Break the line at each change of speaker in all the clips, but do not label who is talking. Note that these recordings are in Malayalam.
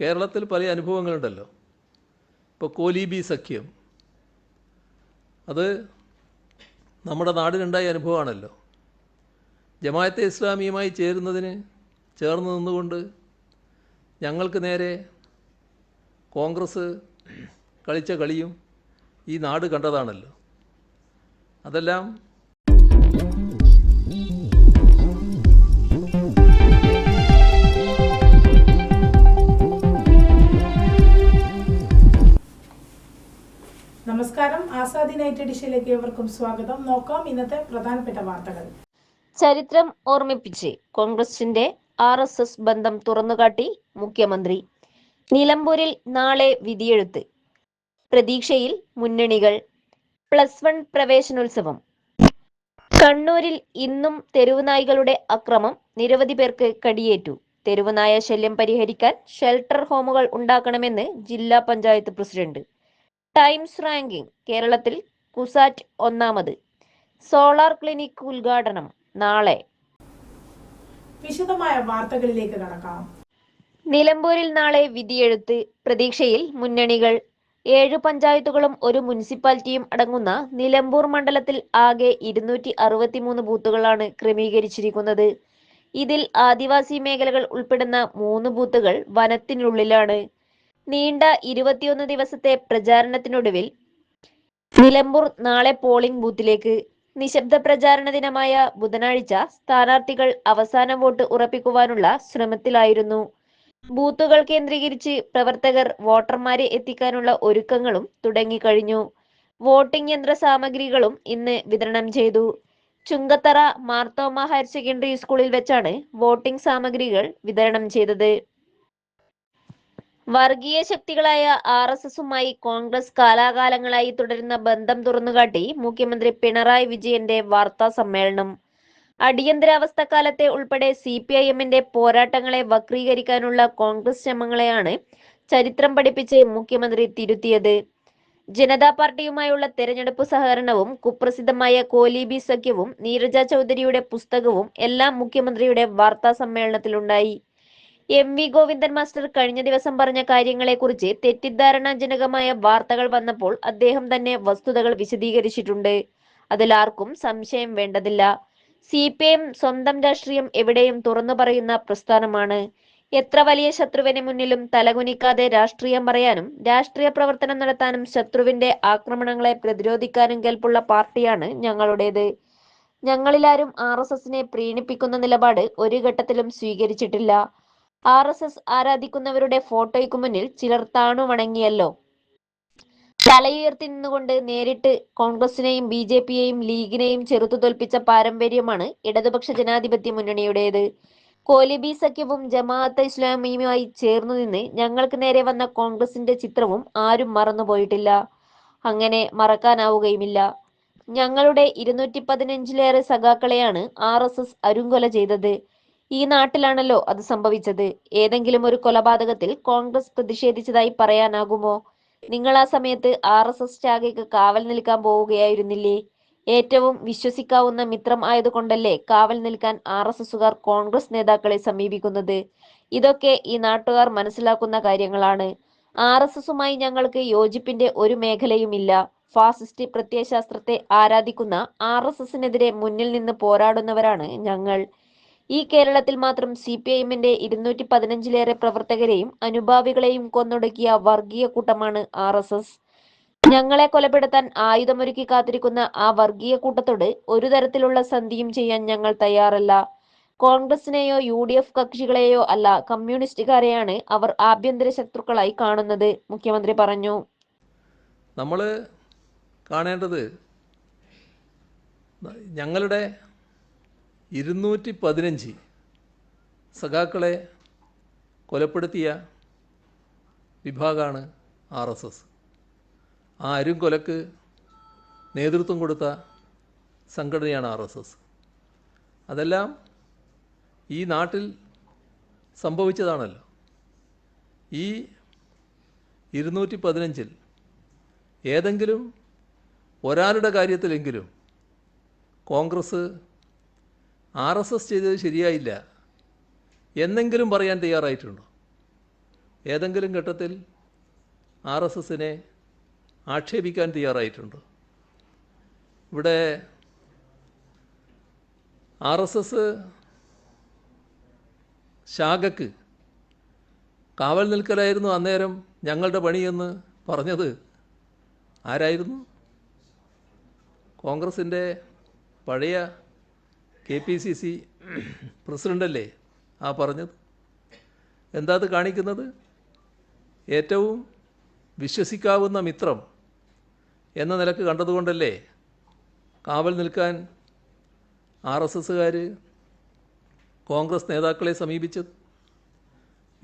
കേരളത്തിൽ പല അനുഭവങ്ങളുണ്ടല്ലോ ഇപ്പോൾ കോലീബി സഖ്യം അത് നമ്മുടെ നാടിനുണ്ടായ അനുഭവമാണല്ലോ ജമാഅത്തെ ഇസ്ലാമിയുമായി ചേരുന്നതിന് ചേർന്ന് നിന്നുകൊണ്ട് ഞങ്ങൾക്ക് നേരെ കോൺഗ്രസ് കളിച്ച കളിയും ഈ നാട് കണ്ടതാണല്ലോ അതെല്ലാം
നമസ്കാരം ആസാദി നൈറ്റ് ഡിഷയിലേക്ക് ഏവർക്കും സ്വാഗതം നോക്കാം ഇന്നത്തെ പ്രധാനപ്പെട്ട
വാർത്തകൾ ചരിത്രം ഓർമ്മിപ്പിച്ച് കോൺഗ്രസിന്റെ ആർ എസ് എസ് ബന്ധം തുറന്നുകാട്ടി മുഖ്യമന്ത്രി നിലമ്പൂരിൽ നാളെ വിധിയെഴുത്ത് പ്രതീക്ഷയിൽ മുന്നണികൾ പ്ലസ് വൺ പ്രവേശനോത്സവം കണ്ണൂരിൽ ഇന്നും തെരുവുനായികളുടെ അക്രമം നിരവധി പേർക്ക് കടിയേറ്റു തെരുവുനായ ശല്യം പരിഹരിക്കാൻ ഷെൽട്ടർ ഹോമുകൾ ഉണ്ടാക്കണമെന്ന് ജില്ലാ പഞ്ചായത്ത് പ്രസിഡന്റ് ടൈംസ് റാങ്കിംഗ് കേരളത്തിൽ കുസാറ്റ് ഒന്നാമത് സോളാർ ക്ലിനിക് ഉദ്ഘാടനം നാളെ
വിശദമായ വാർത്തകളിലേക്ക് കടക്കാം
നിലമ്പൂരിൽ നാളെ വിധിയെഴുത്ത് പ്രതീക്ഷയിൽ മുന്നണികൾ ഏഴ് പഞ്ചായത്തുകളും ഒരു മുനിസിപ്പാലിറ്റിയും അടങ്ങുന്ന നിലമ്പൂർ മണ്ഡലത്തിൽ ആകെ ഇരുന്നൂറ്റി അറുപത്തിമൂന്ന് ബൂത്തുകളാണ് ക്രമീകരിച്ചിരിക്കുന്നത് ഇതിൽ ആദിവാസി മേഖലകൾ ഉൾപ്പെടുന്ന മൂന്ന് ബൂത്തുകൾ വനത്തിനുള്ളിലാണ് നീണ്ട ഇരുപത്തിയൊന്ന് ദിവസത്തെ പ്രചാരണത്തിനൊടുവിൽ നിലമ്പൂർ നാളെ പോളിംഗ് ബൂത്തിലേക്ക് നിശബ്ദ പ്രചാരണ ദിനമായ ബുധനാഴ്ച സ്ഥാനാർത്ഥികൾ അവസാന വോട്ട് ഉറപ്പിക്കുവാനുള്ള ശ്രമത്തിലായിരുന്നു ബൂത്തുകൾ കേന്ദ്രീകരിച്ച് പ്രവർത്തകർ വോട്ടർമാരെ എത്തിക്കാനുള്ള ഒരുക്കങ്ങളും തുടങ്ങിക്കഴിഞ്ഞു വോട്ടിംഗ് യന്ത്ര സാമഗ്രികളും ഇന്ന് വിതരണം ചെയ്തു ചുങ്കത്തറ മാർത്തോമ ഹയർ സെക്കൻഡറി സ്കൂളിൽ വെച്ചാണ് വോട്ടിംഗ് സാമഗ്രികൾ വിതരണം ചെയ്തത് വർഗീയ ശക്തികളായ ആർ എസ് എസുമായി കോൺഗ്രസ് കാലാകാലങ്ങളായി തുടരുന്ന ബന്ധം തുറന്നുകാട്ടി മുഖ്യമന്ത്രി പിണറായി വിജയന്റെ വാർത്താ സമ്മേളനം അടിയന്തരാവസ്ഥ കാലത്തെ ഉൾപ്പെടെ സി പി ഐ എമ്മിന്റെ പോരാട്ടങ്ങളെ വക്രീകരിക്കാനുള്ള കോൺഗ്രസ് ശ്രമങ്ങളെയാണ് ചരിത്രം പഠിപ്പിച്ച് മുഖ്യമന്ത്രി തിരുത്തിയത് ജനതാ പാർട്ടിയുമായുള്ള തെരഞ്ഞെടുപ്പ് സഹകരണവും കുപ്രസിദ്ധമായ കോലീബി സഖ്യവും നീരജ ചൗധരിയുടെ പുസ്തകവും എല്ലാം മുഖ്യമന്ത്രിയുടെ വാർത്താ സമ്മേളനത്തിലുണ്ടായി എം വി ഗോവിന്ദൻ മാസ്റ്റർ കഴിഞ്ഞ ദിവസം പറഞ്ഞ കാര്യങ്ങളെക്കുറിച്ച് തെറ്റിദ്ധാരണാജനകമായ വാർത്തകൾ വന്നപ്പോൾ അദ്ദേഹം തന്നെ വസ്തുതകൾ വിശദീകരിച്ചിട്ടുണ്ട് അതിലാർക്കും സംശയം വേണ്ടതില്ല സി പി എം സ്വന്തം രാഷ്ട്രീയം എവിടെയും തുറന്നു പറയുന്ന പ്രസ്ഥാനമാണ് എത്ര വലിയ ശത്രുവിന് മുന്നിലും തലകുനിക്കാതെ രാഷ്ട്രീയം പറയാനും രാഷ്ട്രീയ പ്രവർത്തനം നടത്താനും ശത്രുവിന്റെ ആക്രമണങ്ങളെ പ്രതിരോധിക്കാനും കേൾപ്പുള്ള പാർട്ടിയാണ് ഞങ്ങളുടേത് ഞങ്ങളിലാരും ആർ എസ് എസിനെ പ്രീണിപ്പിക്കുന്ന നിലപാട് ഒരു ഘട്ടത്തിലും സ്വീകരിച്ചിട്ടില്ല ആർ എസ് എസ് ആരാധിക്കുന്നവരുടെ ഫോട്ടോയ്ക്ക് മുന്നിൽ ചിലർ താണു വണങ്ങിയല്ലോ തലയുയർത്തി നിന്നുകൊണ്ട് നേരിട്ട് കോൺഗ്രസിനെയും ബി ജെ പിയെയും ലീഗിനെയും ചെറുത്തു തോൽപ്പിച്ച പാരമ്പര്യമാണ് ഇടതുപക്ഷ ജനാധിപത്യ മുന്നണിയുടേത് കോലിബി സഖ്യവും ജമാഅത്ത് ഇസ്ലാമിയുമായി ചേർന്നു നിന്ന് ഞങ്ങൾക്ക് നേരെ വന്ന കോൺഗ്രസിന്റെ ചിത്രവും ആരും മറന്നുപോയിട്ടില്ല അങ്ങനെ മറക്കാനാവുകയുമില്ല ഞങ്ങളുടെ ഇരുന്നൂറ്റി പതിനഞ്ചിലേറെ സഖാക്കളെയാണ് ആർ എസ് എസ് അരുങ്കൊല ചെയ്തത് ഈ നാട്ടിലാണല്ലോ അത് സംഭവിച്ചത് ഏതെങ്കിലും ഒരു കൊലപാതകത്തിൽ കോൺഗ്രസ് പ്രതിഷേധിച്ചതായി പറയാനാകുമോ നിങ്ങൾ ആ സമയത്ത് ആർ എസ് എസ് ചാകയ്ക്ക് കാവൽ നിൽക്കാൻ പോവുകയായിരുന്നില്ലേ ഏറ്റവും വിശ്വസിക്കാവുന്ന മിത്രം ആയതുകൊണ്ടല്ലേ കാവൽ നിൽക്കാൻ ആർ എസ് എസുകാർ കോൺഗ്രസ് നേതാക്കളെ സമീപിക്കുന്നത് ഇതൊക്കെ ഈ നാട്ടുകാർ മനസ്സിലാക്കുന്ന കാര്യങ്ങളാണ് ആർ എസ് എസുമായി ഞങ്ങൾക്ക് യോജിപ്പിന്റെ ഒരു മേഖലയുമില്ല ഫാസിസ്റ്റ് പ്രത്യയശാസ്ത്രത്തെ ആരാധിക്കുന്ന ആർ എസ് എസിനെതിരെ മുന്നിൽ നിന്ന് പോരാടുന്നവരാണ് ഞങ്ങൾ ഈ കേരളത്തിൽ മാത്രം സി പി ഐഎമ്മിന്റെ ഇരുന്നൂറ്റി പതിനഞ്ചിലേറെ പ്രവർത്തകരെയും അനുഭാവികളെയും കൊന്നൊടുക്കിയ വർഗീയ കൂട്ടമാണ് ആർ എസ് എസ് ഞങ്ങളെ കൊലപ്പെടുത്താൻ ആയുധമൊരുക്കി കാത്തിരിക്കുന്ന ആ വർഗീയ കൂട്ടത്തോട് ഒരു തരത്തിലുള്ള സന്ധിയും ചെയ്യാൻ ഞങ്ങൾ തയ്യാറല്ല കോൺഗ്രസിനെയോ യു ഡി എഫ് കക്ഷികളെയോ അല്ല കമ്മ്യൂണിസ്റ്റുകാരെയാണ് അവർ ആഭ്യന്തര ശത്രുക്കളായി കാണുന്നത് മുഖ്യമന്ത്രി പറഞ്ഞു
നമ്മൾ കാണേണ്ടത് ഞങ്ങളുടെ ഇരുന്നൂറ്റി പതിനഞ്ച് സഖാക്കളെ കൊലപ്പെടുത്തിയ വിഭാഗമാണ് ആർ എസ് എസ് ആ കൊലക്ക് നേതൃത്വം കൊടുത്ത സംഘടനയാണ് ആർ എസ് എസ് അതെല്ലാം ഈ നാട്ടിൽ സംഭവിച്ചതാണല്ലോ ഈ ഇരുന്നൂറ്റി പതിനഞ്ചിൽ ഏതെങ്കിലും ഒരാളുടെ കാര്യത്തിലെങ്കിലും കോൺഗ്രസ് ആർ എസ് എസ് ചെയ്തത് ശരിയായില്ല എന്നെങ്കിലും പറയാൻ തയ്യാറായിട്ടുണ്ടോ ഏതെങ്കിലും ഘട്ടത്തിൽ ആർ എസ് എസിനെ ആക്ഷേപിക്കാൻ തയ്യാറായിട്ടുണ്ടോ ഇവിടെ ആർ എസ് എസ് ശാഖക്ക് കാവൽ നിൽക്കലായിരുന്നു അന്നേരം ഞങ്ങളുടെ പണിയെന്ന് പറഞ്ഞത് ആരായിരുന്നു കോൺഗ്രസിൻ്റെ പഴയ കെ പി സി സി പ്രസിഡൻ്റല്ലേ ആ പറഞ്ഞത് എന്താ അത് കാണിക്കുന്നത് ഏറ്റവും വിശ്വസിക്കാവുന്ന മിത്രം എന്ന നിലക്ക് കണ്ടതുകൊണ്ടല്ലേ കാവൽ നിൽക്കാൻ ആർ എസ് എസ്സുകാർ കോൺഗ്രസ് നേതാക്കളെ സമീപിച്ചത്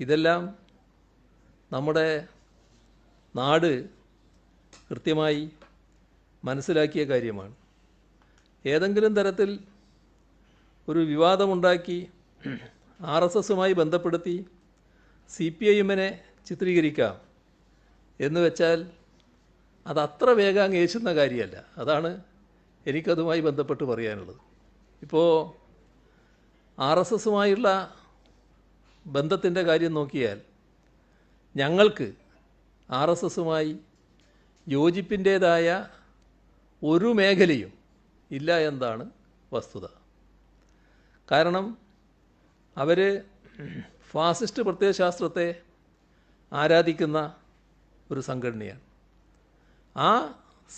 ഇതെല്ലാം നമ്മുടെ നാട് കൃത്യമായി മനസ്സിലാക്കിയ കാര്യമാണ് ഏതെങ്കിലും തരത്തിൽ ഒരു വിവാദമുണ്ടാക്കി ആർ എസ് എസുമായി ബന്ധപ്പെടുത്തി സി പി ഐ എമ്മിനെ ചിത്രീകരിക്കാം എന്ന് വെച്ചാൽ അത് അത്ര വേഗം ഏശുന്ന കാര്യമല്ല അതാണ് എനിക്കതുമായി ബന്ധപ്പെട്ട് പറയാനുള്ളത് ഇപ്പോൾ ആർ എസ് എസുമായുള്ള ബന്ധത്തിൻ്റെ കാര്യം നോക്കിയാൽ ഞങ്ങൾക്ക് ആർ എസ് എസുമായി യോജിപ്പിൻ്റേതായ ഒരു മേഖലയും ഇല്ല എന്നാണ് വസ്തുത കാരണം അവർ ഫാസിസ്റ്റ് പ്രത്യയശാസ്ത്രത്തെ ആരാധിക്കുന്ന ഒരു സംഘടനയാണ് ആ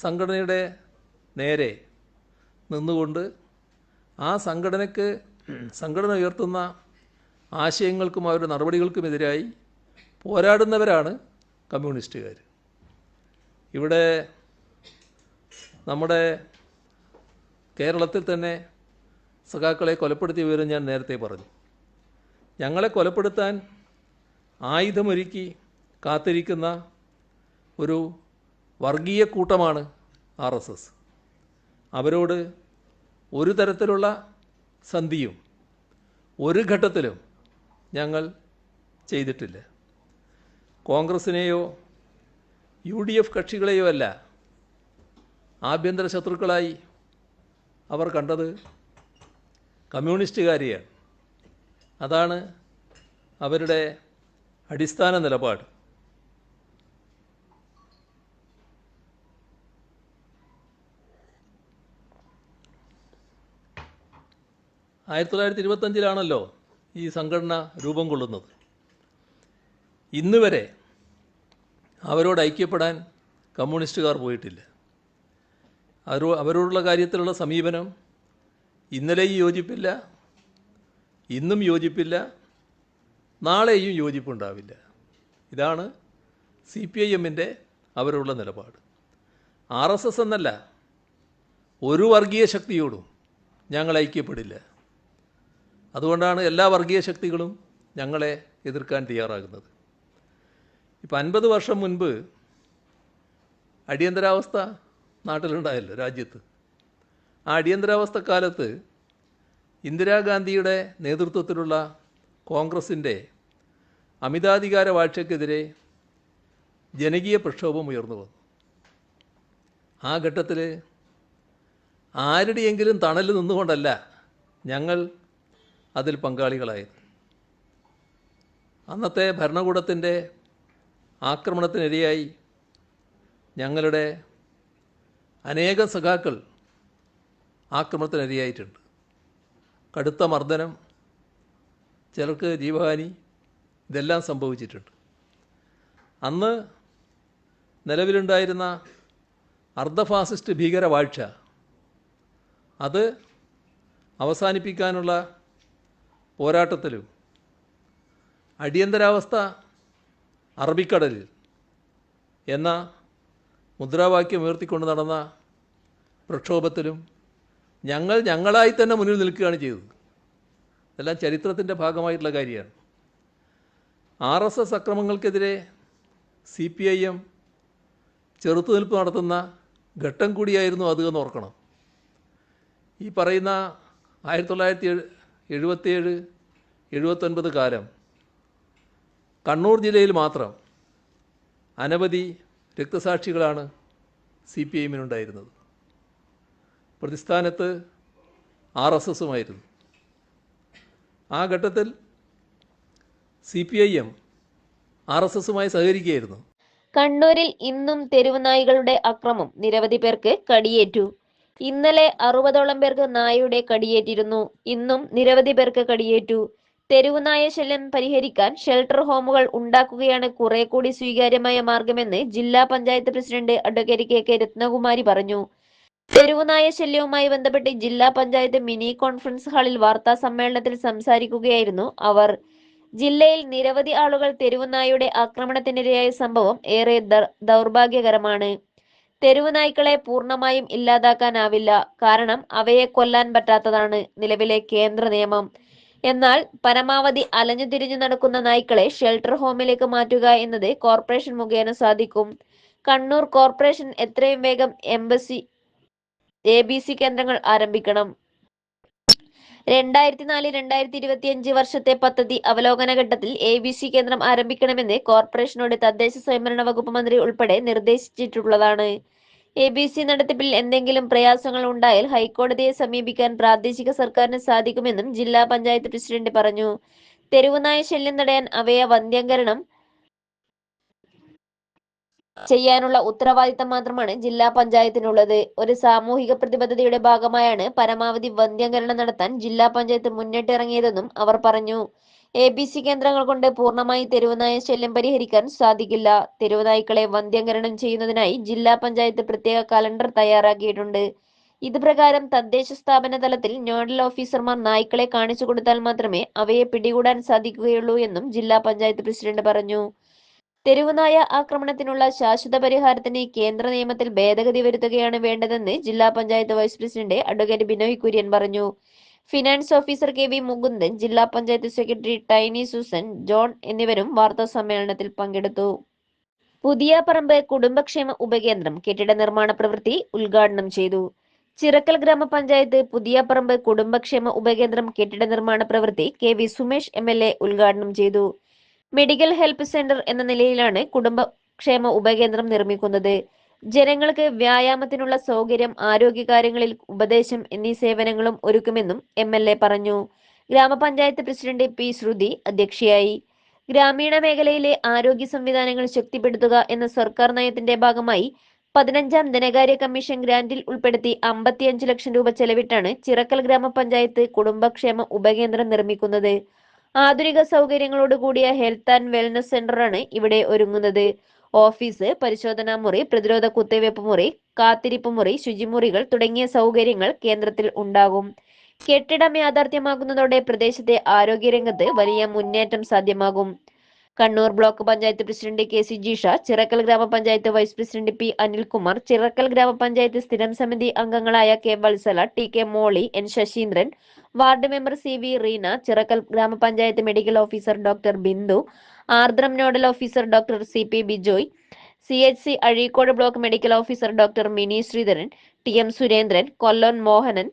സംഘടനയുടെ നേരെ നിന്നുകൊണ്ട് ആ സംഘടനയ്ക്ക് സംഘടന ഉയർത്തുന്ന ആശയങ്ങൾക്കും അവരുടെ നടപടികൾക്കുമെതിരായി പോരാടുന്നവരാണ് കമ്മ്യൂണിസ്റ്റുകാർ ഇവിടെ നമ്മുടെ കേരളത്തിൽ തന്നെ സഖാക്കളെ കൊലപ്പെടുത്തിയ വിവരം ഞാൻ നേരത്തെ പറഞ്ഞു ഞങ്ങളെ കൊലപ്പെടുത്താൻ ആയുധമൊരുക്കി കാത്തിരിക്കുന്ന ഒരു വർഗീയ കൂട്ടമാണ് ആർ എസ് എസ് അവരോട് ഒരു തരത്തിലുള്ള സന്ധിയും ഒരു ഘട്ടത്തിലും ഞങ്ങൾ ചെയ്തിട്ടില്ല കോൺഗ്രസിനെയോ യു ഡി എഫ് കക്ഷികളെയോ അല്ല ആഭ്യന്തര ശത്രുക്കളായി അവർ കണ്ടത് കമ്മ്യൂണിസ്റ്റുകാരിയാണ് അതാണ് അവരുടെ അടിസ്ഥാന നിലപാട് ആയിരത്തി തൊള്ളായിരത്തി ഇരുപത്തഞ്ചിലാണല്ലോ ഈ സംഘടന രൂപം കൊള്ളുന്നത് ഇന്ന് വരെ അവരോട് ഐക്യപ്പെടാൻ കമ്മ്യൂണിസ്റ്റുകാർ പോയിട്ടില്ല അവരോ അവരോടുള്ള കാര്യത്തിലുള്ള സമീപനം ഇന്നലെയും യോജിപ്പില്ല ഇന്നും യോജിപ്പില്ല നാളെയും യോജിപ്പുണ്ടാവില്ല ഇതാണ് സി പി ഐ എമ്മിൻ്റെ അവരുള്ള നിലപാട് ആർ എസ് എസ് എന്നല്ല ഒരു വർഗീയ ശക്തിയോടും ഞങ്ങൾ ഐക്യപ്പെടില്ല അതുകൊണ്ടാണ് എല്ലാ വർഗീയ ശക്തികളും ഞങ്ങളെ എതിർക്കാൻ തയ്യാറാകുന്നത് ഇപ്പം അൻപത് വർഷം മുൻപ് അടിയന്തരാവസ്ഥ നാട്ടിലുണ്ടായല്ലോ രാജ്യത്ത് ആ അടിയന്തരാവസ്ഥ കാലത്ത് ഇന്ദിരാഗാന്ധിയുടെ നേതൃത്വത്തിലുള്ള കോൺഗ്രസിൻ്റെ അമിതാധികാര വാഴ്ചക്കെതിരെ ജനകീയ പ്രക്ഷോഭം ഉയർന്നു വന്നു ആ ഘട്ടത്തിൽ ആരുടെയെങ്കിലും തണലിൽ നിന്നുകൊണ്ടല്ല ഞങ്ങൾ അതിൽ പങ്കാളികളായത് അന്നത്തെ ഭരണകൂടത്തിൻ്റെ ആക്രമണത്തിനിരയായി ഞങ്ങളുടെ അനേകം സഖാക്കൾ ആക്രമണത്തിനിരയായിട്ടുണ്ട് കടുത്ത മർദ്ദനം ചിലർക്ക് ജീവഹാനി ഇതെല്ലാം സംഭവിച്ചിട്ടുണ്ട് അന്ന് നിലവിലുണ്ടായിരുന്ന അർദ്ധഫാസിസ്റ്റ് ഭീകരവാഴ്ച അത് അവസാനിപ്പിക്കാനുള്ള പോരാട്ടത്തിലും അടിയന്തരാവസ്ഥ അറബിക്കടലിൽ എന്ന മുദ്രാവാക്യം ഉയർത്തിക്കൊണ്ട് നടന്ന പ്രക്ഷോഭത്തിലും ഞങ്ങൾ ഞങ്ങളായി തന്നെ മുന്നിൽ നിൽക്കുകയാണ് ചെയ്തത് ഇതെല്ലാം ചരിത്രത്തിൻ്റെ ഭാഗമായിട്ടുള്ള കാര്യമാണ് ആർ എസ് എസ് അക്രമങ്ങൾക്കെതിരെ സി പി ഐ എം ചെറുത്തുനിൽപ്പ് നടത്തുന്ന ഘട്ടം കൂടിയായിരുന്നു അത് എന്ന് ഓർക്കണം ഈ പറയുന്ന ആയിരത്തി തൊള്ളായിരത്തി എഴുപത്തിയേഴ് എഴുപത്തൊൻപത് കാലം കണ്ണൂർ ജില്ലയിൽ മാത്രം അനവധി രക്തസാക്ഷികളാണ് സി പി ഐ എമ്മിനുണ്ടായിരുന്നത് പ്രതിസ്ഥാനത്ത് ആർ എസ് എസുമായിരുന്നു ആ ഘട്ടത്തിൽ C P I M R S എസുമായി സഹകരിക്കുകയായിരുന്നു
കണ്ണൂരിൽ ഇന്നും തെരുവുനായികളുടെ അക്രമം നിരവധി പേർക്ക് കടിയേറ്റു ഇന്നലെ അറുപതോളം പേർക്ക് നായയുടെ കടിയേറ്റിരുന്നു ഇന്നും നിരവധി പേർക്ക് കടിയേറ്റു തെരുവുനായ ശല്യം പരിഹരിക്കാൻ ഷെൽട്ടർ ഹോമുകൾ ഉണ്ടാക്കുകയാണ് കുറെ കൂടി സ്വീകാര്യമായ മാർഗമെന്ന് ജില്ലാ panchayat president advocate K K Rathnakumari പറഞ്ഞു തെരുവുനായ ശല്യവുമായി ബന്ധപ്പെട്ട് ജില്ലാ പഞ്ചായത്ത് മിനി കോൺഫറൻസ് ഹാളിൽ വാർത്താ സമ്മേളനത്തിൽ സംസാരിക്കുകയായിരുന്നു അവർ ജില്ലയിൽ നിരവധി ആളുകൾ തെരുവുനായുടെ ആക്രമണത്തിനിരയായ സംഭവം ഏറെ ദൗർഭാഗ്യകരമാണ് തെരുവുനായ്ക്കളെ പൂർണ്ണമായും ഇല്ലാതാക്കാനാവില്ല കാരണം അവയെ കൊല്ലാൻ പറ്റാത്തതാണ് നിലവിലെ കേന്ദ്ര നിയമം എന്നാൽ പരമാവധി അലഞ്ഞു തിരിഞ്ഞു നടക്കുന്ന നായ്ക്കളെ ഷെൽട്ടർ ഹോമിലേക്ക് മാറ്റുക എന്നത് കോർപ്പറേഷൻ മുഖേന സാധിക്കും കണ്ണൂർ കോർപ്പറേഷൻ എത്രയും വേഗം എംബസി എ ബി സി കേന്ദ്രങ്ങൾ ആരംഭിക്കണം രണ്ടായിരത്തി നാല് രണ്ടായിരത്തി ഇരുപത്തി അഞ്ച് വർഷത്തെ പദ്ധതി അവലോകന ഘട്ടത്തിൽ എ ബി സി കേന്ദ്രം ആരംഭിക്കണമെന്ന് കോർപ്പറേഷനോട് തദ്ദേശ സ്വയംഭരണ വകുപ്പ് മന്ത്രി ഉൾപ്പെടെ നിർദ്ദേശിച്ചിട്ടുള്ളതാണ് എ ബി സി നടത്തിപ്പിൽ എന്തെങ്കിലും പ്രയാസങ്ങൾ ഉണ്ടായാൽ ഹൈക്കോടതിയെ സമീപിക്കാൻ പ്രാദേശിക സർക്കാരിന് സാധിക്കുമെന്നും ജില്ലാ പഞ്ചായത്ത് പ്രസിഡന്റ് പറഞ്ഞു തെരുവുനായ ശല്യം തടയാൻ അവയ വന്ധ്യംകരണം ചെയ്യാനുള്ള ഉത്തരവാദിത്തം മാത്രമാണ് ജില്ലാ പഞ്ചായത്തിനുള്ളത് ഒരു സാമൂഹിക പ്രതിബദ്ധതയുടെ ഭാഗമായാണ് പരമാവധി വന്ധ്യംകരണം നടത്താൻ ജില്ലാ പഞ്ചായത്ത് മുന്നിട്ടിറങ്ങിയതെന്നും അവർ പറഞ്ഞു എ ബി സി കേന്ദ്രങ്ങൾ കൊണ്ട് പൂർണ്ണമായി തെരുവുനായ ശല്യം പരിഹരിക്കാൻ സാധിക്കില്ല തെരുവുനായ്ക്കളെ വന്ധ്യംകരണം ചെയ്യുന്നതിനായി ജില്ലാ പഞ്ചായത്ത് പ്രത്യേക കലണ്ടർ തയ്യാറാക്കിയിട്ടുണ്ട് ഇത് പ്രകാരം തദ്ദേശ സ്ഥാപന തലത്തിൽ നോഡൽ ഓഫീസർമാർ നായ്ക്കളെ കാണിച്ചു കൊടുത്താൽ മാത്രമേ അവയെ പിടികൂടാൻ സാധിക്കുകയുള്ളൂ എന്നും ജില്ലാ പഞ്ചായത്ത് പ്രസിഡന്റ് പറഞ്ഞു തെരുവുനായ ആക്രമണത്തിനുള്ള ശാശ്വത പരിഹാരത്തിന് കേന്ദ്ര നിയമത്തിൽ ഭേദഗതി വരുത്തുകയാണ് വേണ്ടതെന്ന് ജില്ലാ panchayat vice president advocate Binoy Kurian പറഞ്ഞു finance officer K V Mukundan ജില്ലാ പഞ്ചായത്ത് സെക്രട്ടറി ടൈനി സൂസൻ ജോൺ എന്നിവരും വാർത്താ സമ്മേളനത്തിൽ പങ്കെടുത്തു പുതിയ പറമ്പ് കുടുംബക്ഷേമ ഉപകേന്ദ്രം കെട്ടിട നിർമ്മാണ പ്രവൃത്തി ഉദ്ഘാടനം ചെയ്തു ചിറക്കൽ ഗ്രാമപഞ്ചായത്ത് പുതിയ പറമ്പ് കുടുംബക്ഷേമ ഉപകേന്ദ്രം കെട്ടിട നിർമ്മാണ പ്രവൃത്തി K V Sumesh M L A ഉദ്ഘാടനം ചെയ്തു മെഡിക്കൽ ഹെൽപ്പ് സെന്റർ എന്ന നിലയിലാണ് കുടുംബക്ഷേമ ഉപകേന്ദ്രം നിർമ്മിക്കുന്നത് ജനങ്ങൾക്ക് വ്യായാമത്തിനുള്ള സൗകര്യം ആരോഗ്യകാര്യങ്ങളിൽ ഉപദേശം എന്നീ സേവനങ്ങളും ഒരുക്കുമെന്നും എം എൽ എ പറഞ്ഞു ഗ്രാമപഞ്ചായത്ത് പ്രസിഡന്റ് പി ശ്രുതി അധ്യക്ഷയായി ഗ്രാമീണ മേഖലയിലെ ആരോഗ്യ സംവിധാനങ്ങൾ ശക്തിപ്പെടുത്തുക എന്ന സർക്കാർ നയത്തിന്റെ ഭാഗമായി പതിനഞ്ചാം ധനകാര്യ കമ്മീഷൻ ഗ്രാന്റിൽ ഉൾപ്പെടുത്തി അമ്പത്തിയഞ്ച് ലക്ഷം രൂപ ചെലവിട്ടാണ് ചിറക്കൽ ഗ്രാമപഞ്ചായത്ത് കുടുംബക്ഷേമ ഉപകേന്ദ്രം നിർമ്മിക്കുന്നത് ആധുനിക സൗകര്യങ്ങളോട് കൂടിയ ഹെൽത്ത് ആൻഡ് വെൽനസ് സെന്ററാണ് ഇവിടെ ഒരുങ്ങുന്നത് ഓഫീസ് പരിശോധനാ മുറി പ്രതിരോധ കുത്തിവയ്പ് മുറി കാത്തിരിപ്പ് മുറി ശുചിമുറികൾ തുടങ്ങിയ സൗകര്യങ്ങൾ കേന്ദ്രത്തിൽ ഉണ്ടാകും കെട്ടിടം യാഥാർത്ഥ്യമാകുന്നതോടെ പ്രദേശത്തെ ആരോഗ്യരംഗത്ത് വലിയ മുന്നേറ്റം സാധ്യമാകും Kannur block panchayat president K C Jisha Chirakkal ഗ്രാമപഞ്ചായത്ത് vice president P Anilkumar Chirakkal ഗ്രാമപഞ്ചായത്ത് സ്ഥിരം സമിതി അംഗങ്ങളായ K Vatsala T K Molly N Sasheendran ward member C V Reena Chirakkal ഗ്രാമപഞ്ചായത്ത് medical officer doctor Bindu Ardram nodal officer doctor C P Bijoy C H C Azhikode block medical officer doctor Mini Sreedharan T M Surendran Kollon Mohanan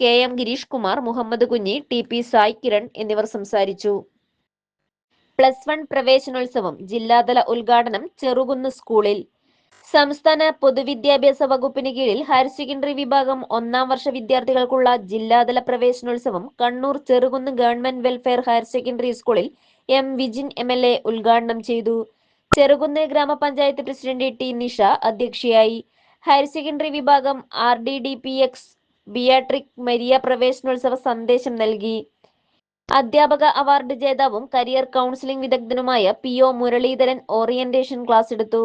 K M Girish Kumar Muhammad Kunhi T P Sai Kiran എന്നിവർ സംസാരിച്ചു പ്ലസ് വൺ പ്രവേശനോത്സവം ജില്ലാതല ഉദ്ഘാടനം ചെറുകുന്ന് സ്കൂളിൽ സംസ്ഥാന പൊതുവിദ്യാഭ്യാസ വകുപ്പിന് കീഴിൽ ഹയർ സെക്കൻഡറി വിഭാഗം ഒന്നാം വർഷ വിദ്യാർത്ഥികൾക്കുള്ള ജില്ലാതല പ്രവേശനോത്സവം Kannur Cherukunnu government welfare higher secondary സ്കൂളിൽ M Vijin M L A ഉദ്ഘാടനം ചെയ്തു ചെറുകുന്ന് ഗ്രാമപഞ്ചായത്ത് പ്രസിഡന്റ് ടി നിഷ അധ്യക്ഷയായി ഹയർ സെക്കൻഡറി വിഭാഗം R D D P X Beatrice Maria പ്രവേശനോത്സവ സന്ദേശം നൽകി അധ്യാപക അവാർഡ് ജേതാവും കരിയർ കൗൺസിലിംഗ് വിദഗ്ധനുമായ P O Muraleedharan orientation class എടുത്തു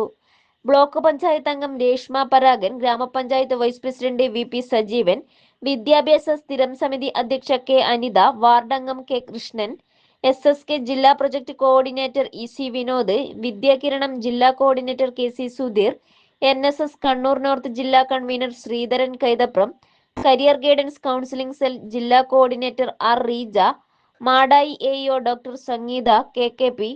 ബ്ലോക്ക് പഞ്ചായത്ത് അംഗം രേഷ്മ പരാഗൻ ഗ്രാമപഞ്ചായത്ത് vice president V P Sajeevan വിദ്യാഭ്യാസ സ്ഥിരം സമിതി അധ്യക്ഷ കെ അനിത വാർഡ് അംഗം K Krishnan S S K ജില്ലാ project coordinator E C Vinod Vidyakiranam ജില്ലാ coordinator K C Sudheer N S S Kannur north ജില്ലാ convener Sreedharan Kaithapram career guidance counselling cell ജില്ലാ coordinator R Reeja Madayi A doctor Sangeetha K K P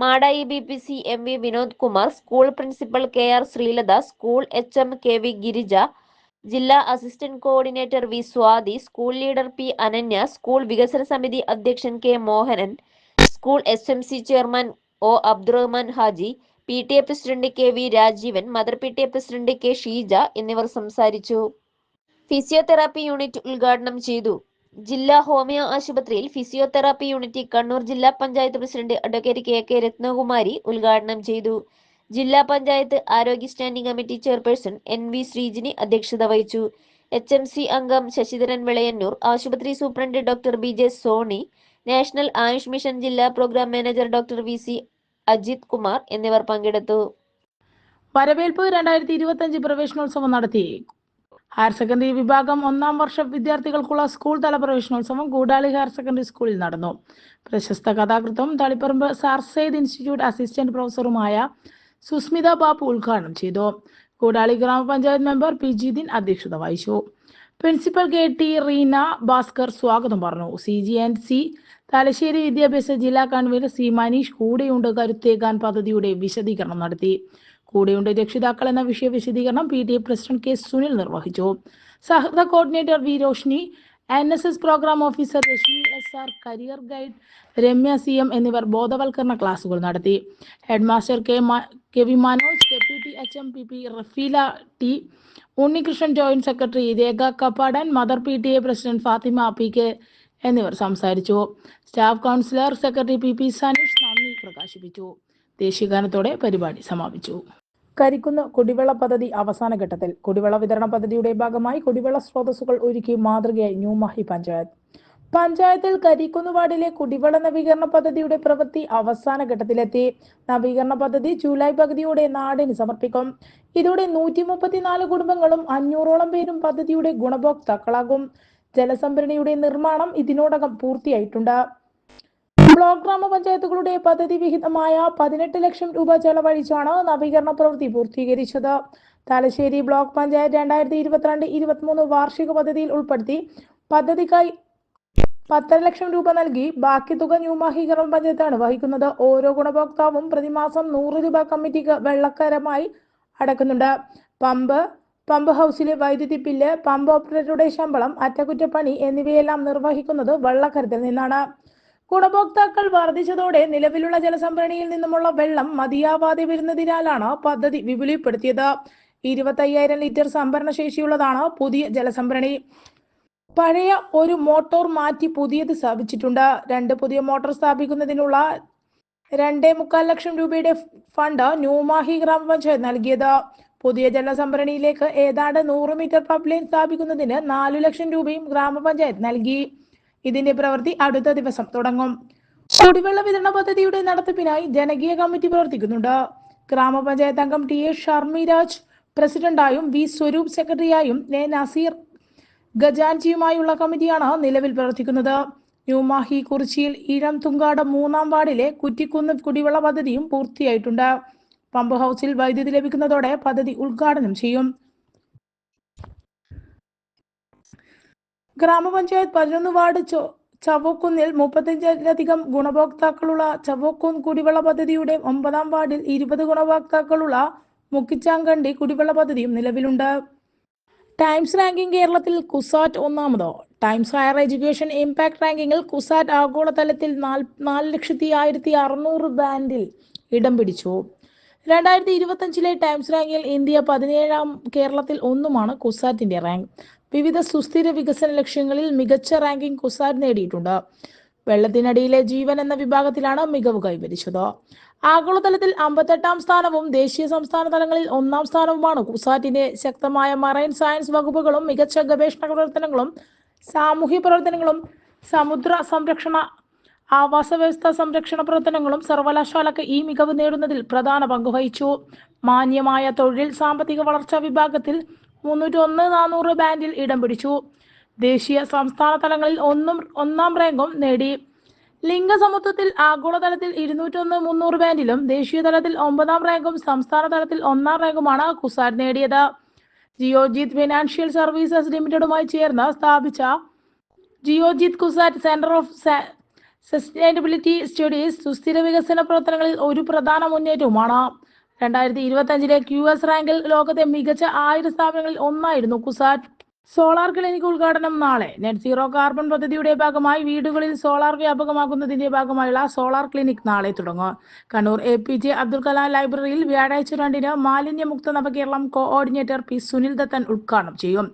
Madayi B P C M V Vinod Kumar school principal K R Sreelatha school H M K V Girija ജില്ലാ assistant coordinator V Swathi school leader P Ananya school വികസന സമിതി അധ്യക്ഷൻ K Mohanan school S M C chairman O Abdurahman Haji P T A president K V Rajeevan mother P T A president K Sheeja എന്നിവർ സംസാരിച്ചു ഫിസിയോതെറാപ്പി യൂണിറ്റ് ഉദ്ഘാടനം ചെയ്തു ജില്ലാ ഹോമിയോ ആശുപത്രിയിൽ ഫിസിയോതെറാപ്പി യൂണിറ്റ് കണ്ണൂർ ജില്ലാ panchayat president advocate K K Rathnakumari ഉദ്ഘാടനം ചെയ്തു ജില്ലാ പഞ്ചായത്ത് ആരോഗ്യ standing committee chairperson N V Sreejini അധ്യക്ഷത വഹിച്ചു എച്ച് എം സി അംഗം ശശിധരൻ വിളയന്നൂർ ആശുപത്രി superintendent doctor B J Soni national Ayush mission ജില്ലാ programme manager doctor V C Ajith Kumar എന്നിവർ പങ്കെടുത്തു
വരവേൽപ്പ് രണ്ടായിരത്തി ഇരുപത്തി അഞ്ച് പ്രവേശനോത്സവം നടത്തി ഹയർ സെക്കൻഡറി വിഭാഗം ഒന്നാം വർഷ വിദ്യാർത്ഥികൾക്കുള്ള സ്കൂൾ തല പ്രവേശനോത്സവം കൂടാളി ഹയർ സെക്കൻഡറി സ്കൂളിൽ നടന്നു പ്രശസ്ത കഥാകൃത്തും തളിപ്പറമ്പ് സാർ ഇൻസ്റ്റിറ്റ്യൂട്ട് അസിസ്റ്റന്റ് പ്രൊഫസറുമായ സുസ്മിത ബാബു ഉദ്ഘാടനം ചെയ്തു കൂടാളി ഗ്രാമപഞ്ചായത്ത് മെമ്പർ പി ജിദിൻ അധ്യക്ഷത വഹിച്ചു principal K T Reena Bhaskar സ്വാഗതം പറഞ്ഞു C G and C Thalassery വിദ്യാഭ്യാസ ജില്ലാ കൺവീനർ സി മനീഷ് കൂടെയുണ്ട് കരുത്തേകാൻ പദ്ധതിയുടെ വിശദീകരണം നടത്തി കൂടെയുണ്ട് രക്ഷിതാക്കൾ എന്ന വിഷയ വിശദീകരണം P T A president K Sunil നിർവഹിച്ചു സഹൃദ coordinator V Roshni N S S programme officer Reshmi S R career guide Ramya C M എന്നിവർ ബോധവൽക്കരണ ക്ലാസുകൾ നടത്തി headmaster K K V Manoj deputy H M P P Rafeela T Unnikrishnan joint secretary Rekha Kappadan mother P T A president Fathima P K എന്നിവർ സംസാരിച്ചു staff counsellor secretary P P Saneesh നന്ദി പ്രകാശിപ്പിച്ചു ദേശീയഗാനത്തോടെ പരിപാടി സമാപിച്ചു കരിക്കുന്ന കുടിവെള്ള പദ്ധതി അവസാന ഘട്ടത്തിൽ കുടിവെള്ള വിതരണ പദ്ധതിയുടെ ഭാഗമായി കുടിവെള്ള സ്രോതസ്സുകൾ ഒരുക്കി മാതൃകയായി ന്യൂമാഹി പഞ്ചായത്ത് പഞ്ചായത്തിൽ കരിക്കുന്നുവാടിലെ കുടിവെള്ള നവീകരണ പദ്ധതിയുടെ പ്രവൃത്തി അവസാന ഘട്ടത്തിലെത്തി നവീകരണ പദ്ധതി ജൂലൈ പകുതിയോടെ നാടിന് സമർപ്പിക്കും ഇതോടെ നൂറ്റി മുപ്പത്തിനാല് കുടുംബങ്ങളും അഞ്ഞൂറോളം പേരും പദ്ധതിയുടെ ഗുണഭോക്താക്കളാകും ജലസംഭരണിയുടെ നിർമ്മാണം ഇതിനോടകം പൂർത്തിയായിട്ടുണ്ട് ബ്ലോക്ക് ഗ്രാമപഞ്ചായത്തുകളുടെ പദ്ധതി വിഹിതമായ പതിനെട്ട് ലക്ഷം രൂപ ചെലവഴിച്ചാണ് നവീകരണ പ്രവൃത്തി പൂർത്തീകരിച്ചത് തലശ്ശേരി ബ്ലോക്ക് പഞ്ചായത്ത് രണ്ടായിരത്തി ഇരുപത്തിരണ്ട് ഇരുപത്തിമൂന്ന് വാർഷിക പദ്ധതിയിൽ ഉൾപ്പെടുത്തി പദ്ധതിക്കായി പത്തര ലക്ഷം രൂപ നൽകി ബാക്കി തുക ന്യൂമാഹി ഗ്രാമപഞ്ചായത്താണ് വഹിക്കുന്നത് ഓരോ ഗുണഭോക്താവും പ്രതിമാസം നൂറ് രൂപ കമ്മിറ്റിക്ക് വെള്ളക്കരമായി അടക്കുന്നുണ്ട് പമ്പ് പമ്പ് ഹൗസിലെ വൈദ്യുതി ബില്ല് പമ്പ് ഓപ്പറേറ്ററുടെ ശമ്പളം അറ്റകുറ്റപ്പണി എന്നിവയെല്ലാം നിർവഹിക്കുന്നത് വെള്ളക്കരത്തിൽ നിന്നാണ് ഗുണഭോക്താക്കൾ വർദ്ധിച്ചതോടെ നിലവിലുള്ള ജലസംഭരണിയിൽ നിന്നുമുള്ള വെള്ളം മതിയാവാതെ വരുന്നതിനാലാണ് പദ്ധതി വിപുലീപ്പെടുത്തിയത് ഇരുപത്തയ്യായിരം ലിറ്റർ സംഭരണ ശേഷിയുള്ളതാണ് പുതിയ ജലസംഭരണി പഴയ ഒരു മോട്ടോർ മാറ്റി പുതിയത് സ്ഥാപിച്ചിട്ടുണ്ട് രണ്ട് പുതിയ മോട്ടോർ സ്ഥാപിക്കുന്നതിനുള്ള രണ്ടേ മുക്കാൽ ലക്ഷം രൂപയുടെ ഫണ്ട് ന്യൂമാഹി ഗ്രാമപഞ്ചായത്ത് നൽകിയത് പുതിയ ജലസംഭരണിയിലേക്ക് ഏതാണ്ട് നൂറ് മീറ്റർ പൈപ്പ് ലൈൻ സ്ഥാപിക്കുന്നതിന് നാലു ലക്ഷം രൂപയും ഗ്രാമപഞ്ചായത്ത് നൽകി ഇതിന്റെ പ്രവൃത്തി അടുത്ത ദിവസം തുടങ്ങും കുടിവെള്ള വിതരണ പദ്ധതിയുടെ നടത്തിപ്പിനായി ജനകീയ കമ്മിറ്റി പ്രവർത്തിക്കുന്നുണ്ട് ഗ്രാമപഞ്ചായത്ത് അംഗം ടി എ ഷർമിരാജ് പ്രസിഡന്റായും വി സ്വരൂപ് സെക്രട്ടറിയായും എ നസീർ ഗജാൻജിയുമായുള്ള കമ്മിറ്റിയാണ് നിലവിൽ പ്രവർത്തിക്കുന്നത് ന്യൂമാഹി കുറിച്ചിയിൽ ഈഴം തുങ്കാട് മൂന്നാം വാർഡിലെ കുറ്റിക്കുന്ന് കുടിവെള്ള പദ്ധതിയും പൂർത്തിയായിട്ടുണ്ട് പമ്പ് ഹൗസിൽ വൈദ്യുതി ലഭിക്കുന്നതോടെ പദ്ധതി ഉദ്ഘാടനം ചെയ്യും ഗ്രാമപഞ്ചായത്ത് പതിനൊന്ന് വാർഡ് ചവോക്കുന്നിൽ മുപ്പത്തഞ്ചിലധികം ഗുണഭോക്താക്കളുള്ള ചവോക്കുന്ന് കുടിവെള്ള പദ്ധതിയുടെ ഒമ്പതാം വാർഡിൽ ഇരുപത് ഗുണഭോക്താക്കളുള്ള മുക്കിച്ചാങ്കണ്ടി കുടിവെള്ള പദ്ധതിയും നിലവിലുണ്ട് ടൈംസ് റാങ്കിംഗ് കേരളത്തിൽ കുസാറ്റ് ഒന്നാമതോ ടൈംസ് ഹയർ എഡ്യൂക്കേഷൻ ഇമ്പാക്ട് റാങ്കിങ്ങിൽ കുസാറ്റ് ആഗോളതലത്തിൽ നാല് നാല് ലക്ഷത്തി ആയിരത്തി അറുന്നൂറ് ബാൻഡിൽ ഇടം പിടിച്ചു രണ്ടായിരത്തി അഞ്ചിലെ ടൈംസ് റാങ്കിൽ ഇന്ത്യ പതിനേഴാം കേരളത്തിൽ ഒന്നുമാണ് കുസാറ്റിന്റെ റാങ്ക് വിവിധ സുസ്ഥിര വികസന ലക്ഷ്യങ്ങളിൽ മികച്ച റാങ്കിംഗ് കുസാറ്റ് നേടിയിട്ടുണ്ട് വെള്ളത്തിനടിയിലെ ജീവൻ എന്ന വിഭാഗത്തിലാണ് മികവ് കൈവരിച്ചത് ആഗോളതലത്തിൽ അമ്പത്തെട്ടാം സ്ഥാനവും ദേശീയ സംസ്ഥാന തലങ്ങളിൽ ഒന്നാം സ്ഥാനവുമാണ് കുസാറ്റിന്റെ ശക്തമായ മറൈൻ സയൻസ് വകുപ്പുകളും മികച്ച ഗവേഷണ പ്രവർത്തനങ്ങളും സാമൂഹ്യ പ്രവർത്തനങ്ങളും സമുദ്ര സംരക്ഷണ ആവാസ വ്യവസ്ഥ സംരക്ഷണ പ്രവർത്തനങ്ങളും സർവകലാശാലക്ക് ഈ മികവ് നേടുന്നതിൽ പ്രധാന പങ്കുവഹിച്ചു മാന്യമായ തൊഴിൽ സാമ്പത്തിക വളർച്ചാ വിഭാഗത്തിൽ മുന്നൂറ്റൊന്ന് നാനൂറ് ബാൻഡിൽ ഇടം പിടിച്ചു ദേശീയ സംസ്ഥാന തലങ്ങളിൽ ഒന്നും ഒന്നാം റാങ്കും നേടി ലിംഗസമത്വത്തിൽ ആഗോളതലത്തിൽ ഇരുന്നൂറ്റൊന്ന് മുന്നൂറ് ബാൻഡിലും ദേശീയ തലത്തിൽ ഒമ്പതാം റാങ്കും സംസ്ഥാന തലത്തിൽ ഒന്നാം റാങ്കുമാണ് കുസാർ നേടിയത് ജിയോജിത് ഫിനാൻഷ്യൽ സർവീസസ് ലിമിറ്റഡുമായി ചേർന്ന് സ്ഥാപിച്ച Geojit CUSAT centre of sustainability studies സുസ്ഥിര വികസന പ്രവർത്തനങ്ങളിൽ ഒരു പ്രധാന മുന്നേറ്റവുമാണ് രണ്ടായിരത്തി അഞ്ചിലെ ക്യു എസ് റാങ്കിൽ ലോകത്തെ മികച്ച ആയിരം സ്ഥാപനങ്ങളിൽ ഒന്നായിരുന്നു കുസാറ്റ് സോളാർ ക്ലിനിക് ഉദ്ഘാടനം നാളെ നെറ്റ് സീറോ കാർബൺ പദ്ധതിയുടെ ഭാഗമായി വീടുകളിൽ സോളാർ വ്യാപകമാക്കുന്നതിന്റെ ഭാഗമായുള്ള സോളാർ ക്ലിനിക് നാളെ തുടങ്ങും Kannur A P J Abdul Kalam ലൈബ്രറിയിൽ വ്യാഴാഴ്ച രണ്ടിന് മാലിന്യമുക്ത നവകേരളം കോഓർഡിനേറ്റർ പി സുനിൽ ദത്തൻ ഉദ്ഘാടനം ചെയ്യും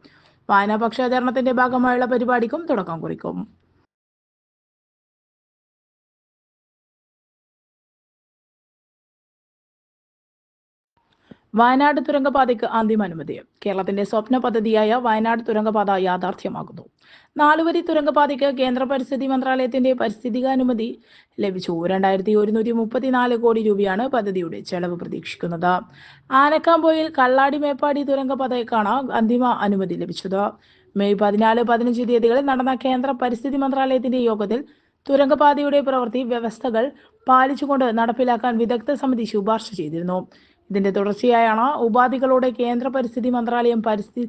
വായനാപക്ഷാചരണത്തിന്റെ ഭാഗമായുള്ള പരിപാടിക്കും തുടക്കം കുറിക്കും വയനാട് തുരങ്കപാതയ്ക്ക് അന്തിമ അനുമതി കേരളത്തിന്റെ സ്വപ്ന പദ്ധതിയായ വയനാട് തുരങ്കപാത യാഥാർത്ഥ്യമാകുന്നു നാലുവരി തുരങ്കപാതയ്ക്ക് കേന്ദ്ര പരിസ്ഥിതി മന്ത്രാലയത്തിന്റെ അനുമതി ലഭിച്ചു രണ്ടായിരത്തി ഒരുന്നൂറ്റി മുപ്പത്തിനാല് കോടി രൂപയാണ് പദ്ധതിയുടെ ചെലവ് പ്രതീക്ഷിക്കുന്നത് ആനക്കാമ്പോയിൽ കള്ളാടി മേപ്പാടി തുരങ്കപാതയ്ക്കാണ് അന്തിമ അനുമതി ലഭിച്ചത് മെയ് പതിനാല് പതിനഞ്ച് തീയതികളിൽ നടന്ന കേന്ദ്ര പരിസ്ഥിതി മന്ത്രാലയത്തിന്റെ യോഗത്തിൽ തുരങ്കപാതയുടെ പ്രവൃത്തി വ്യവസ്ഥകൾ പാലിച്ചുകൊണ്ട് നടപ്പിലാക്കാൻ വിദഗ്ധ സമിതി ശുപാർശ ചെയ്തിരുന്നു ഇതിന്റെ തുടർച്ചയായാണ് ഉപാധികളോടെ കേന്ദ്ര പരിസ്ഥിതി മന്ത്രാലയം പരിസ്ഥിതി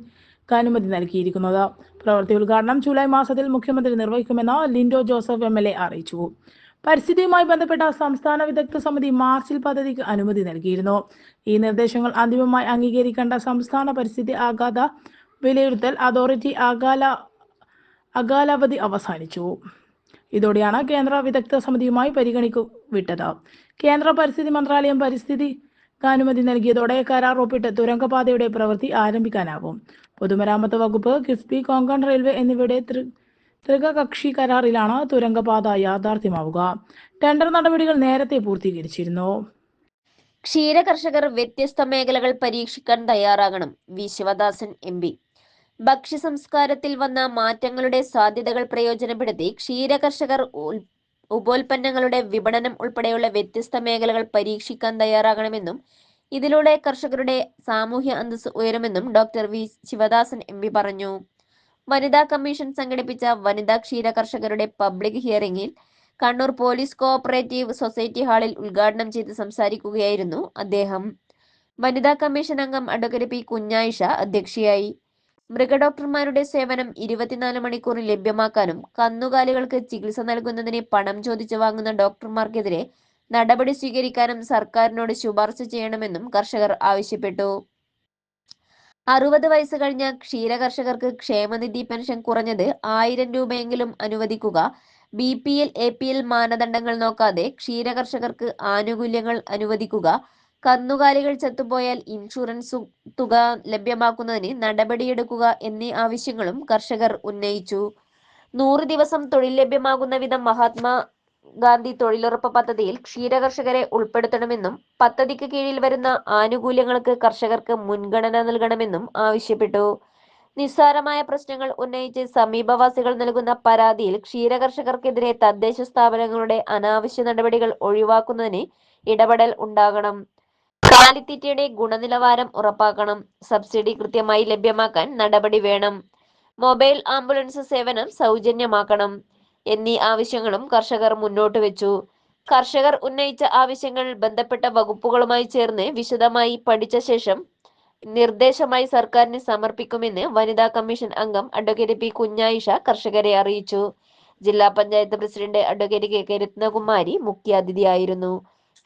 അനുമതി നൽകിയിരിക്കുന്നത് പ്രവൃത്തി ഉദ്ഘാടനം ജൂലൈ മാസത്തിൽ മുഖ്യമന്ത്രി നിർവഹിക്കുമെന്ന് Lindo Joseph M L A അറിയിച്ചു പരിസ്ഥിതിയുമായി ബന്ധപ്പെട്ട സംസ്ഥാന വിദഗ്ധ സമിതി മാർച്ചിൽ പദ്ധതിക്ക് അനുമതി നൽകിയിരുന്നു ഈ നിർദ്ദേശങ്ങൾ അന്തിമമായി അംഗീകരിക്കേണ്ട സംസ്ഥാന പരിസ്ഥിതി ആഘാത വിലയിരുത്തൽ അതോറിറ്റി അകാല അകാലാവധി അവസാനിച്ചു ഇതോടെയാണ് കേന്ദ്ര വിദഗ്ധ സമിതിയുമായി പരിഗണിക്കു വിട്ടത് കേന്ദ്ര പരിസ്ഥിതി മന്ത്രാലയം പരിസ്ഥിതി അനുമതി നൽകിയതോടെ കരാർ ഒപ്പിട്ട് തുരങ്കപാതയുടെ പ്രവൃത്തി ആരംഭിക്കാനാവും പൊതുമരാമത്ത് വകുപ്പ് കിഫ്ബി കോങ്കൺ റെയിൽവേ എന്നിവയുടെ ത്രികകക്ഷി കരാറിലാണ് തുരങ്കപാത യാഥാർത്ഥ്യമാവുക ടെൻഡർ നടപടികൾ നേരത്തെ പൂർത്തീകരിച്ചിരുന്നു
ക്ഷീര കർഷകർ വ്യത്യസ്ത മേഖലകൾ പരീക്ഷിക്കാൻ തയ്യാറാകണം വി ശിവദാസൻ എം പി ഭക്ഷ്യ സംസ്കാരത്തിൽ വന്ന മാറ്റങ്ങളുടെ സാധ്യതകൾ പ്രയോജനപ്പെടുത്തി ക്ഷീര കർഷകർ ഉപോൽപ്പന്നങ്ങളുടെ വിപണനം ഉൾപ്പെടെയുള്ള വ്യത്യസ്ത മേഖലകൾ പരീക്ഷിക്കാൻ തയ്യാറാകണമെന്നും ഇതിലൂടെ കർഷകരുടെ സാമൂഹ്യ അന്തസ് ഉയരുമെന്നും doctor V Sivadasan M P പറഞ്ഞു വനിതാ കമ്മീഷൻ സംഘടിപ്പിച്ച വനിതാ ക്ഷീര കർഷകരുടെ പബ്ലിക് ഹിയറിംഗിൽ കണ്ണൂർ പോലീസ് കോഓപ്പറേറ്റീവ് സൊസൈറ്റി ഹാളിൽ ഉദ്ഘാടനം ചെയ്ത് സംസാരിക്കുകയായിരുന്നു അദ്ദേഹം വനിതാ കമ്മീഷൻ അംഗം അഡ്വക്കേറ്റ് പി കുഞ്ഞായിഷ അധ്യക്ഷയായി മൃഗഡോക്ടർമാരുടെ സേവനം ഇരുപത്തിനാല് മണിക്കൂറിൽ ലഭ്യമാക്കാനും കന്നുകാലികൾക്ക് ചികിത്സ നൽകുന്നതിന് പണം ചോദിച്ചു വാങ്ങുന്ന ഡോക്ടർമാർക്കെതിരെ നടപടി സ്വീകരിക്കാനും സർക്കാരിനോട് ശുപാർശ ചെയ്യണമെന്നും കർഷകർ ആവശ്യപ്പെട്ടു അറുപത് വയസ്സ് കഴിഞ്ഞ ക്ഷീര കർഷകർക്ക് ക്ഷേമനിധി പെൻഷൻ കുറഞ്ഞത് ആയിരം രൂപയെങ്കിലും അനുവദിക്കുക B P L A P L മാനദണ്ഡങ്ങൾ നോക്കാതെ ക്ഷീര കർഷകർക്ക് ആനുകൂല്യങ്ങൾ അനുവദിക്കുക കന്നുകാലികൾ ചത്തുപോയാൽ ഇൻഷുറൻസ് തുക ലഭ്യമാക്കുന്നതിന് നടപടിയെടുക്കുക എന്നീ ആവശ്യങ്ങളും കർഷകർ ഉന്നയിച്ചു നൂറ് ദിവസം തൊഴിൽ ലഭ്യമാകുന്ന വിധം മഹാത്മാ ഗാന്ധി തൊഴിലുറപ്പ് പദ്ധതിയിൽ ക്ഷീരകർഷകരെ ഉൾപ്പെടുത്തണമെന്നും പദ്ധതിക്ക് കീഴിൽ വരുന്ന ആനുകൂല്യങ്ങൾക്ക് കർഷകർക്ക് മുൻഗണന നൽകണമെന്നും ആവശ്യപ്പെട്ടു നിസ്സാരമായ പ്രശ്നങ്ങൾ ഉന്നയിച്ച് സമീപവാസികൾ നൽകുന്ന പരാതിയിൽ ക്ഷീരകർഷകർക്കെതിരെ തദ്ദേശ സ്ഥാപനങ്ങളുടെ അനാവശ്യ നടപടികൾ ഒഴിവാക്കുന്നതിന് ഇടപെടൽ ഉണ്ടാകണം കാലിത്തീറ്റയുടെ ഗുണനിലവാരം ഉറപ്പാക്കണം സബ്സിഡി കൃത്യമായി ലഭ്യമാക്കാൻ നടപടി വേണം മൊബൈൽ ആംബുലൻസ് സേവനം സൗജന്യമാക്കണം എന്നീ ആവശ്യങ്ങളും കർഷകർ മുന്നോട്ട് വെച്ചു കർഷകർ ഉന്നയിച്ച ആവശ്യങ്ങൾ ബന്ധപ്പെട്ട വകുപ്പുകളുമായി ചേർന്ന് വിശദമായി പഠിച്ച ശേഷം നിർദ്ദേശമായി സർക്കാരിന് സമർപ്പിക്കുമെന്ന് വനിതാ കമ്മീഷൻ അംഗം അഡ്വക്കേറ്റ് പി കുഞ്ഞായിഷ കർഷകരെ അറിയിച്ചു ജില്ലാ panchayat president advocate K K Rathnakumari മുഖ്യാതിഥിയായിരുന്നു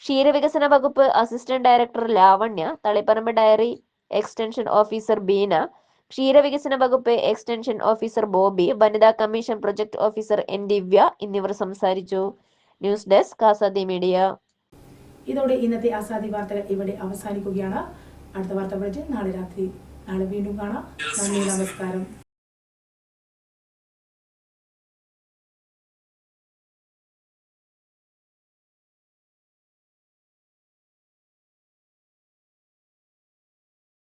ക്ഷീരവികസന വകുപ്പ് assistant director Lavanya Taliparamba dairy extension officer Beena ക്ഷീരവികസന വകുപ്പ് എക്സ്റ്റൻഷൻ ഓഫീസർ ബോബി വനിതാ commission project officer N Divya എന്നിവർ സംസാരിച്ചു ന്യൂസ് ഡെസ്ക് ആസാദി മീഡിയ
ഇതോടെ ഇന്നത്തെ ആസാദി വാർത്തകൾ ഇവിടെ അവസാനിക്കുകയാണ് അടുത്ത വാർത്ത പഠിച്ച് നാളെ രാത്രി നാളെ വീണ്ടും കാണാം നന്ദി നമസ്കാരം